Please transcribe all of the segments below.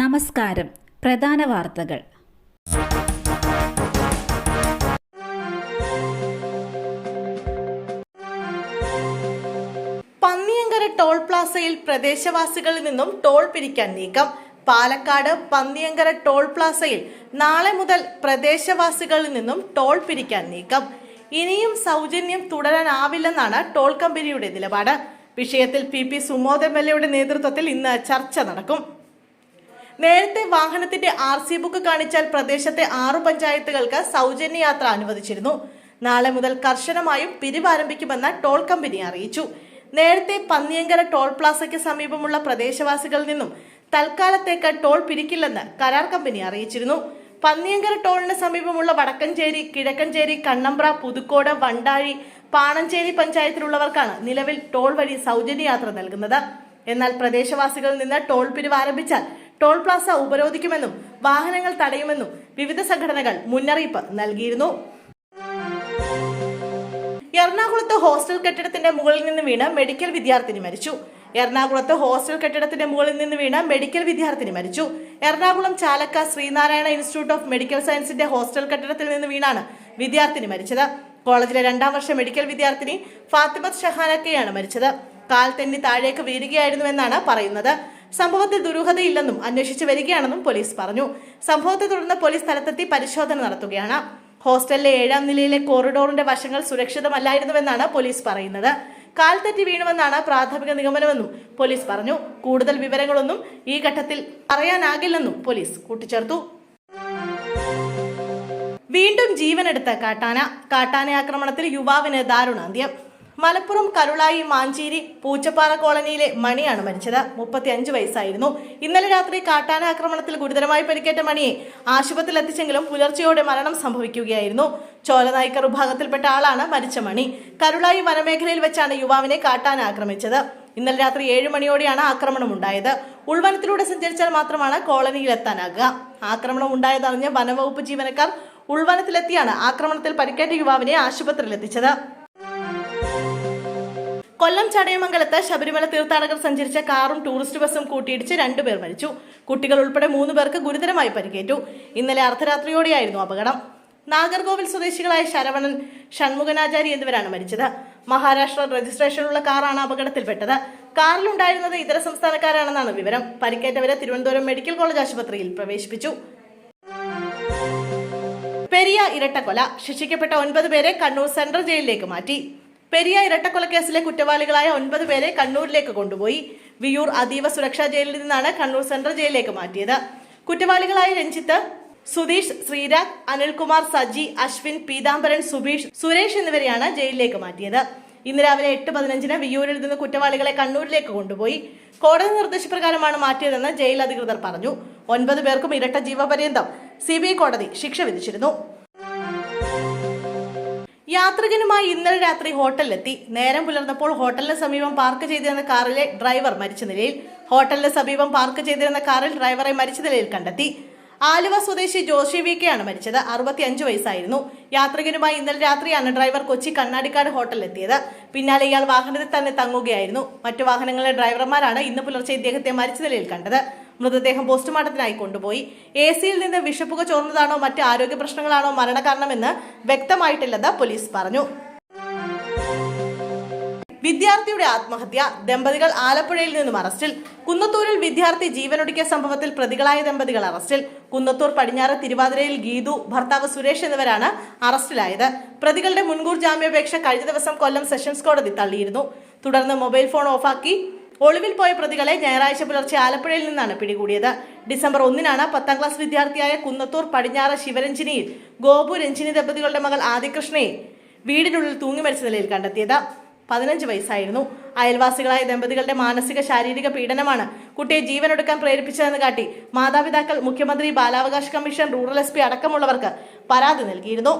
നമസ്കാരം. പ്രധാന വാർത്തകൾ. പന്നിയങ്കര ടോൾ പ്ലാസയിൽ പ്രദേശവാസികളിൽ നിന്നും ടോൾ പിരിക്കാൻ നീക്കം. പാലക്കാട് പന്നിയങ്കര ടോൾ പ്ലാസയിൽ നാളെ മുതൽ പ്രദേശവാസികളിൽ നിന്നും ടോൾ പിരിക്കാൻ നീക്കം. ഇനിയും സൗജന്യം തുടരാനാവില്ലെന്നാണ് ടോൾ കമ്പനിയുടെ നിലപാട്. വിഷയത്തിൽ P P Sumod M L എയുടെ നേതൃത്വത്തിൽ ഇന്ന് ചർച്ച നടക്കും. നേരത്തെ വാഹനത്തിന്റെ ആർ സി ബുക്ക് കാണിച്ചാൽ പ്രദേശത്തെ ആറു പഞ്ചായത്തുകൾക്ക് സൗജന്യ യാത്ര അനുവദിച്ചിരുന്നു. നാളെ മുതൽ കർശനമായും പിരിവ് ആരംഭിക്കുമെന്ന് ടോൾ കമ്പനി അറിയിച്ചു. നേരത്തെ പന്നിയങ്കര ടോൾ പ്ലാസയ്ക്ക് സമീപമുള്ള പ്രദേശവാസികളിൽ നിന്നും തൽക്കാലത്തേക്ക് ടോൾ പിരിക്കില്ലെന്ന് കരാർ കമ്പനി അറിയിച്ചിരുന്നു. പന്നിയങ്കര ടോളിന് സമീപമുള്ള വടക്കഞ്ചേരി കിഴക്കഞ്ചേരി കണ്ണമ്പ്ര പുതുക്കോട് വണ്ടാഴി പാണഞ്ചേരി പഞ്ചായത്തിലുള്ളവർക്കാണ് നിലവിൽ ടോൾ വഴി സൗജന്യ യാത്ര നൽകുന്നത്. എന്നാൽ പ്രദേശവാസികളിൽ നിന്ന് ടോൾ പിരിവ് ആരംഭിച്ചാൽ ടോൾ പ്ലാസ ഉപരോധിക്കുമെന്നും വാഹനങ്ങൾ തടയുമെന്നും വിവിധ സംഘടനകൾ മുന്നറിയിപ്പ് നൽകിയിരുന്നു. എറണാകുളത്ത് ഹോസ്റ്റൽ കെട്ടിടത്തിന്റെ മുകളിൽ നിന്ന് വീണ് മെഡിക്കൽ വിദ്യാർത്ഥിനി മരിച്ചു. എറണാകുളത്ത് ഹോസ്റ്റൽ കെട്ടിടത്തിന്റെ മുകളിൽ നിന്ന് വീണ മെഡിക്കൽ വിദ്യാർത്ഥിനി മരിച്ചു. Ernakulam Chalakka Sree Narayana institute of medical സയൻസിന്റെ ഹോസ്റ്റൽ കെട്ടിടത്തിൽ നിന്ന് വീണാണ് വിദ്യാർത്ഥിനി മരിച്ചത്. കോളേജിലെ രണ്ടാം വർഷ മെഡിക്കൽ വിദ്യാർത്ഥിനി ഫാത്തിമത്ത് ഷഹാനക്കയാണ് മരിച്ചത്. കാൽ തെന്നി താഴേക്ക് വീഴുകയായിരുന്നുവെന്നാണ് പറയുന്നത്. സംഭവത്തിൽ ദുരൂഹതയില്ലെന്നും അന്വേഷിച്ചു വരികയാണെന്നും പോലീസ് പറഞ്ഞു. സംഭവത്തെ തുടർന്ന് പോലീസ് സ്ഥലത്തെത്തി പരിശോധന നടത്തുകയാണ്. ഹോസ്റ്റലിലെ ഏഴാം നിലയിലെ കോറിഡോറിന്റെ വശങ്ങൾ സുരക്ഷിതമല്ലായിരുന്നുവെന്നാണ് പോലീസ് പറയുന്നത്. കാൽ തെറ്റി വീണുവെന്നാണ് പ്രാഥമിക നിഗമനമെന്നും പോലീസ് പറഞ്ഞു. കൂടുതൽ വിവരങ്ങളൊന്നും ഈ ഘട്ടത്തിൽ പറയാനാകില്ലെന്നും പോലീസ് കൂട്ടിച്ചേർത്തു. വീണ്ടും ജീവനെടുത്ത കാട്ടാന. കാട്ടാന ആക്രമണത്തിൽ യുവാവിന് ദാരുണാന്ത്യം. മലപ്പുറം കരുളായി മാഞ്ചേരി പൂച്ചപ്പാറ കോളനിയിലെ മണിയാണ് മരിച്ചത്. മുപ്പത്തി അഞ്ച് വയസ്സായിരുന്നു. ഇന്നലെ രാത്രി കാട്ടാന ആക്രമണത്തിൽ ഗുരുതരമായി പരിക്കേറ്റ മണിയെ ആശുപത്രിയിൽ എത്തിച്ചെങ്കിലും പുലർച്ചെയോടെ മരണം സംഭവിക്കുകയായിരുന്നു. ചോലനായ്ക്കർ വിഭാഗത്തിൽപ്പെട്ട ആളാണ് മരിച്ച മണി. കരുളായി വനമേഖലയിൽ വെച്ചാണ് യുവാവിനെ കാട്ടാന ആക്രമിച്ചത്. ഇന്നലെ രാത്രി ഏഴ് മണിയോടെയാണ് ആക്രമണം ഉണ്ടായത്. ഉൾവനത്തിലൂടെ സഞ്ചരിച്ചാൽ മാത്രമാണ് കോളനിയിൽ എത്താനാകുക ആക്രമണം ഉണ്ടായതറിഞ്ഞ് വനവകുപ്പ് ജീവനക്കാർ ഉൾവനത്തിലെത്തിയാണ് ആക്രമണത്തിൽ പരിക്കേറ്റ യുവാവിനെ ആശുപത്രിയിൽ എത്തിച്ചത് കൊല്ലം ചടയമംഗലത്ത് ശബരിമല തീർത്ഥാടകർ സഞ്ചരിച്ച കാറും ടൂറിസ്റ്റ് ബസ്സും കൂട്ടിയിടിച്ച് രണ്ടുപേർ മരിച്ചു. കുട്ടികൾ ഉൾപ്പെടെ മൂന്ന് പേർക്ക് ഗുരുതരമായി പരിക്കേറ്റു. ഇന്നലെ അർദ്ധരാത്രിയോടെയായിരുന്നു അപകടം. നാഗർകോവിൽ സ്വദേശികളായ ശരവണൻ ഷൺമുഖനാചാരി എന്നിവരാണ് മരിച്ചത്. മഹാരാഷ്ട്ര രജിസ്ട്രേഷനുള്ള കാറാണ് അപകടത്തിൽപ്പെട്ടത്. കാറിലുണ്ടായിരുന്നത് ഇതര സംസ്ഥാനക്കാരാണെന്നാണ് വിവരം. പരിക്കേറ്റവരെ തിരുവനന്തപുരം മെഡിക്കൽ കോളേജ് ആശുപത്രിയിൽ പ്രവേശിപ്പിച്ചു. പെരിയ ഇരട്ടക്കൊല. ശിക്ഷിക്കപ്പെട്ട ഒൻപത് പേരെ കണ്ണൂർ സെൻട്രൽ ജയിലിലേക്ക് മാറ്റി. പെരിയ ഇരട്ടക്കൊലക്കേസിലെ കുറ്റവാളികളായ ഒൻപത് പേരെ കണ്ണൂരിലേക്ക് കൊണ്ടുപോയി. വിയൂർ അതീവ സുരക്ഷാ ജയിലിൽ നിന്നാണ് കണ്ണൂർ സെൻട്രൽ ജയിലിലേക്ക് മാറ്റിയത്. കുറ്റവാളികളായ രഞ്ജിത്ത് സുധീഷ് ശ്രീരാഗ് അനിൽകുമാർ സജി അശ്വിൻ പീതാംബരൻ സുബീഷ് സുരേഷ് എന്നിവരെയാണ് ജയിലിലേക്ക് മാറ്റിയത്. ഇന്ന് രാവിലെ എട്ട് പതിനഞ്ചിന് വിയൂരിൽ നിന്ന് കുറ്റവാളികളെ കണ്ണൂരിലേക്ക് കൊണ്ടുപോയി. കോടതി നിർദ്ദേശപ്രകാരമാണ് മാറ്റിയതെന്ന് ജയിൽ അധികൃതർ പറഞ്ഞു. ഒൻപത് പേർക്കും ഇരട്ട ജീവപര്യന്തം സി കോടതി ശിക്ഷ വിധിച്ചിരുന്നു. യാത്രികനുമായി ഇന്നലെ രാത്രി ഹോട്ടലിലെത്തി. നേരം പുലർന്നപ്പോൾ ഹോട്ടലിന് സമീപം പാർക്ക് ചെയ്തിരുന്ന കാറിലെ ഡ്രൈവർ മരിച്ച നിലയിൽ ഹോട്ടലിന് സമീപം പാർക്ക് ചെയ്തിരുന്ന കാറിൽ ഡ്രൈവറെ മരിച്ച നിലയിൽ കണ്ടെത്തി. ആലുവ സ്വദേശി ജോഷി വി കെ ആണ് മരിച്ചത്. അറുപത്തിയഞ്ച് വയസ്സായിരുന്നു. യാത്രികനുമായി ഇന്നലെ രാത്രിയാണ് ഡ്രൈവർ കൊച്ചി കണ്ണാടിക്കാട് ഹോട്ടലിലെത്തിയത്. പിന്നാലെ ഇയാൾ വാഹനത്തിൽ തന്നെ തങ്ങുകയായിരുന്നു. മറ്റു വാഹനങ്ങളിലെ ഡ്രൈവർമാരാണ് ഇന്ന് പുലർച്ചെ ഇദ്ദേഹത്തെ മരിച്ച നിലയിൽ കണ്ടത്. മൃതദേഹം പോസ്റ്റ്മോർട്ടത്തിനായി കൊണ്ടുപോയി. എ സിയിൽ നിന്ന് വിഷപ്പുക ചോർന്നതാണോ മറ്റ് ആരോഗ്യ പ്രശ്നങ്ങളാണോ മരണകാരണമെന്ന് വ്യക്തമായിട്ടില്ലെന്ന് പോലീസ് പറഞ്ഞു. വിദ്യാർത്ഥിയുടെ ആത്മഹത്യ ദമ്പതികൾ ആലപ്പുഴയിൽ നിന്നും അറസ്റ്റിൽ. കുന്നത്തൂരിൽ വിദ്യാർത്ഥി ജീവനൊടുക്കിയ സംഭവത്തിൽ പ്രതികളായ ദമ്പതികൾ അറസ്റ്റിൽ. കുന്നത്തൂർ പടിഞ്ഞാറ് തിരുവാതിരയിൽ ഗീതു ഭർത്താവ് സുരേഷ് എന്നിവരാണ് അറസ്റ്റിലായത്. പ്രതികളുടെ മുൻകൂർ ജാമ്യാപേക്ഷ കഴിഞ്ഞ ദിവസം കൊല്ലം സെഷൻസ് കോടതി തള്ളിയിരുന്നു. തുടർന്ന് മൊബൈൽ ഫോൺ ഓഫാക്കി ഒളിവിൽ പോയ പ്രതികളെ ഞായറാഴ്ച പുലർച്ചെ ആലപ്പുഴയിൽ നിന്നാണ് പിടികൂടിയത്. ഡിസംബർ ഒന്നിനാണ് പത്താം ക്ലാസ് വിദ്യാർത്ഥിയായ കുന്നത്തൂർ പടിഞ്ഞാറ ശിവരഞ്ജിനിയിൽ ഗോപു രഞ്ജിനി ദമ്പതികളുടെ മകൾ ആദികൃഷ്ണയെ വീടിനുള്ളിൽ തൂങ്ങി മരിച്ച നിലയിൽ കണ്ടെത്തിയത്. പതിനഞ്ച് വയസ്സായിരുന്നു. അയൽവാസികളായ ദമ്പതികളുടെ മാനസിക ശാരീരിക പീഡനമാണ് കുട്ടിയെ ജീവനൊടുക്കാൻ പ്രേരിപ്പിച്ചതെന്ന് കാട്ടി മാതാപിതാക്കൾ മുഖ്യമന്ത്രി ബാലാവകാശ കമ്മീഷൻ റൂറൽ എസ് അടക്കമുള്ളവർക്ക് പരാതി നൽകിയിരുന്നു.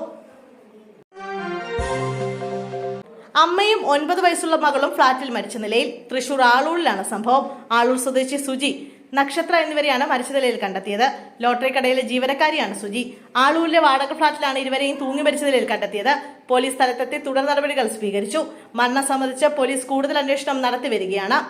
അമ്മയും ഒൻപത് വയസ്സുള്ള മകളും ഫ്ളാറ്റിൽ മരിച്ച നിലയിൽ തൃശൂർ ആളൂരിലാണ് സംഭവം. ആളൂർ സ്വദേശി സുജി നക്ഷത്ര എന്നിവരെയാണ് മരിച്ച നിലയിൽ കണ്ടെത്തിയത്. ലോട്ടറി കടയിലെ ജീവനക്കാരിയാണ് സുജി. ആളൂരിലെ വാടക ഫ്ളാറ്റിലാണ് ഇരുവരെയും തൂങ്ങി മരിച്ച നിലയിൽ കണ്ടെത്തിയത്. പോലീസ് സ്ഥലത്തെത്തി തുടർ നടപടികൾ സ്വീകരിച്ചു. മരണം സംബന്ധിച്ച് പോലീസ് കൂടുതൽ അന്വേഷണം നടത്തി വരികയാണ്.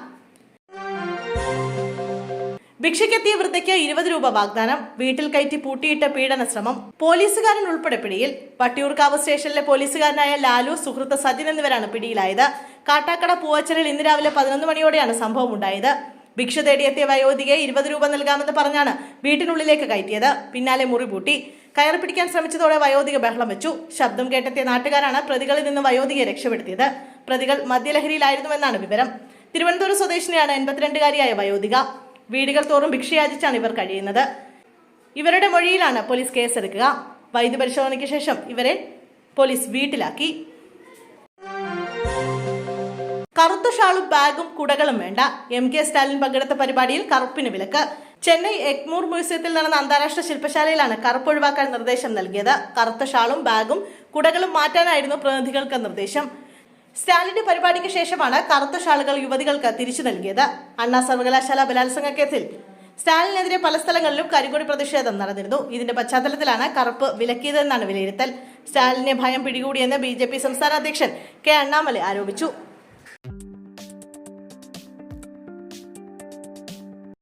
ഭിക്ഷയ്ക്കെത്തിയ വൃദ്ധയ്ക്ക് ഇരുപത് രൂപ വാഗ്ദാനം വീട്ടിൽ കയറ്റി പൂട്ടിയിട്ട പീഡന ശ്രമം പോലീസുകാരൻ ഉൾപ്പെടെ പിടിയിൽ. വട്ടിയൂർക്കാവ് സ്റ്റേഷനിലെ പോലീസുകാരനായ ലാലു സുഹൃത്ത് സജിൻ എന്നിവരാണ് പിടിയിലായത്. കാട്ടാക്കട പൂവച്ചലിൽ ഇന്ന് രാവിലെ പതിനൊന്ന് മണിയോടെയാണ് സംഭവം ഉണ്ടായത്. ഭിക്ഷ തേടിയെത്തിയ വയോധികയെ ഇരുപത് രൂപ നൽകാമെന്ന് പറഞ്ഞാണ് വീട്ടിനുള്ളിലേക്ക് കയറ്റിയത്. പിന്നാലെ മുറി പൂട്ടി. കയറി പിടിക്കാൻ ശ്രമിച്ചതോടെ വയോധിക ബഹളം വെച്ചു. ശബ്ദം കേട്ടെത്തിയ നാട്ടുകാരാണ് പ്രതികളിൽ നിന്ന് വയോധികയെ രക്ഷപ്പെടുത്തിയത്. പ്രതികൾ മദ്യലഹരിയിലായിരുന്നുവെന്നാണ് വിവരം. തിരുവനന്തപുരം സ്വദേശിനിയാണ് എൺപത്തിരണ്ടുകാരിയായ വയോധിക. വീടുകൾ തോറും ഭിക്ഷയാചിച്ചാണ് ഇവർ കഴിയുന്നത്. ഇവരുടെ മൊഴിയിലാണ് പോലീസ് കേസെടുക്കുക. വൈദ്യപരിശോധനയ്ക്ക് ശേഷം ഇവരെ പോലീസ് വീട്ടിലാക്കി. കറുത്ത ഷാളും ബാഗും കുടകളും വേണ്ട. എം കെ സ്റ്റാലിൻ പങ്കെടുത്ത പരിപാടിയിൽ കറുപ്പിന് വിലക്ക്. ചെന്നൈ എഗ്മൂർ മ്യൂസിയത്തിൽ നടന്ന അന്താരാഷ്ട്ര ശില്പശാലയിലാണ് കറുപ്പ് ഒഴിവാക്കാൻ നിർദ്ദേശം നൽകിയത്. കറുത്ത ഷാളും ബാഗും കുടകളും മാറ്റാനായിരുന്നു പ്രതിനിധികൾക്ക് നിർദ്ദേശം. സ്റ്റാലിന്റെ പരിപാടിക്ക് ശേഷമാണ് കറുത്ത ഷാളുകൾ യുവതികൾക്ക് തിരിച്ചു നൽകിയത്. അണ്ണാ സർവകലാശാല ബലാത്സംഗ കേസിൽ സ്റ്റാലിനെതിരെ പല സ്ഥലങ്ങളിലും കരിങ്കൊടി പ്രതിഷേധം നടന്നിരുന്നു. ഇതിന്റെ പശ്ചാത്തലത്തിലാണ് കറുപ്പ് വിലക്കിയതെന്നാണ് വിലയിരുത്തൽ. സ്റ്റാലിനെ ഭയം പിടികൂടിയെന്ന് ബി സംസ്ഥാന അധ്യക്ഷൻ കെ അണ്ണാമല ആരോപിച്ചു.